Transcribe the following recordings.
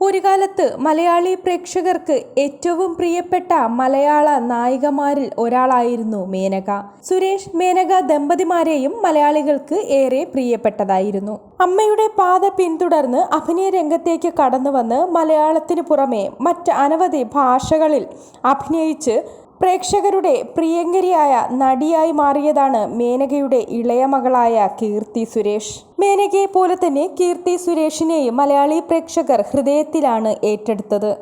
ഒരു കാലത്ത് മലയാളി പ്രേക്ഷകർക്ക് ഏറ്റവും പ്രിയപ്പെട്ട മലയാള നായികമാരിൽ ഒരാളായിരുന്നു മേനക. സുരേഷ് മേനക ദമ്പതിമാരെയും മലയാളികൾക്ക് ഏറെ പ്രിയപ്പെട്ടതായിരുന്നു. അമ്മയുടെ പാത പിന്തുടർന്ന് അഭിനയ രംഗത്തേക്ക് കടന്നു വന്ന് മലയാളത്തിന് പുറമെ മറ്റ് അനവധി ഭാഷകളിൽ അഭിനയിച്ച് പ്രേക്ഷകരുടെ പ്രിയങ്കരിയായ നടിയായി മാറിയതാണ് മേനകയുടെ ഇളയ മകളായ കീർത്തി സുരേഷ്. മേനകയെ പോലെ തന്നെ കീർത്തി സുരേഷിനെയും മലയാളി പ്രേക്ഷകർ ഹൃദയത്തിലാണ് ഏറ്റെടുത്തത്.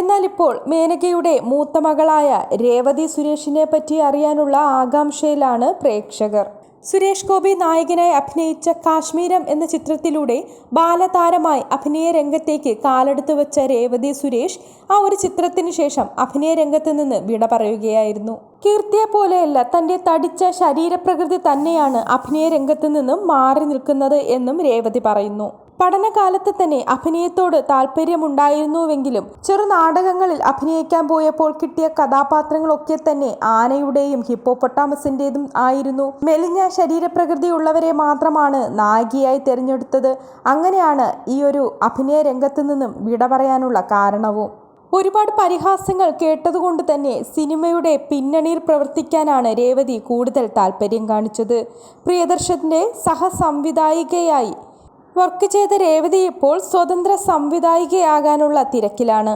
എന്നാൽ ഇപ്പോൾ മേനകയുടെ മൂത്ത മകളായ രേവതി സുരേഷിനെ പറ്റി അറിയാനുള്ള ആകാംക്ഷയിലാണ് പ്രേക്ഷകർ. സുരേഷ് ഗോപി നായകനായി അഭിനയിച്ച കാശ്മീരം എന്ന ചിത്രത്തിലൂടെ ബാലതാരമായി അഭിനയ രംഗത്തേക്ക് കാലെടുത്തു വെച്ച രേവതി സുരേഷ് ആ ഒരു ചിത്രത്തിന് ശേഷം അഭിനയ രംഗത്ത് നിന്ന് വിട പറയുകയായിരുന്നു. കീർത്തിയെ പോലെയല്ല തന്റെ തടിച്ച ശരീരപ്രകൃതി തന്നെയാണ് അഭിനയ രംഗത്ത് നിന്നും മാറി നിൽക്കുന്നത് എന്നും രേവതി പറയുന്നു. പഠനകാലത്ത് തന്നെ അഭിനയത്തോട് താല്പര്യമുണ്ടായിരുന്നുവെങ്കിലും ചെറുനാടകങ്ങളിൽ അഭിനയിക്കാൻ പോയപ്പോൾ കിട്ടിയ കഥാപാത്രങ്ങളൊക്കെ തന്നെ ആനയുടെയും ഹിപ്പോപ്പൊട്ടാമസിന്റെതും ആയിരുന്നു. മെലിഞ്ഞ ശരീരപ്രകൃതിയുള്ളവരെ മാത്രമാണ് നായികയായി തിരഞ്ഞെടുത്തത്. അങ്ങനെയാണ് ഈ ഒരു അഭിനയ രംഗത്ത് നിന്നും വിട പറയാനുള്ള കാരണവും. ഒരുപാട് പരിഹാസങ്ങൾ കേട്ടതുകൊണ്ട് തന്നെ സിനിമയുടെ പിന്നണിയിൽ പ്രവർത്തിക്കാനാണ് രേവതി കൂടുതൽ താല്പര്യം കാണിച്ചത്. പ്രിയദർശന്റെ സഹസംവിധായികയായി വർക്ക് ചെയ്ത രേവതി ഇപ്പോൾ സ്വതന്ത്ര സംവിധായികയാകാനുള്ള തിരക്കിലാണ്.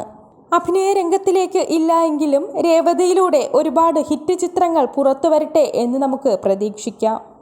അഭിനയ രംഗത്തിലേക്ക് ഇല്ല എങ്കിലും രേവതിയിലൂടെ ഒരുപാട് ഹിറ്റ് ചിത്രങ്ങൾ പുറത്തു വരട്ടെ എന്ന് നമുക്ക് പ്രതീക്ഷിക്കാം.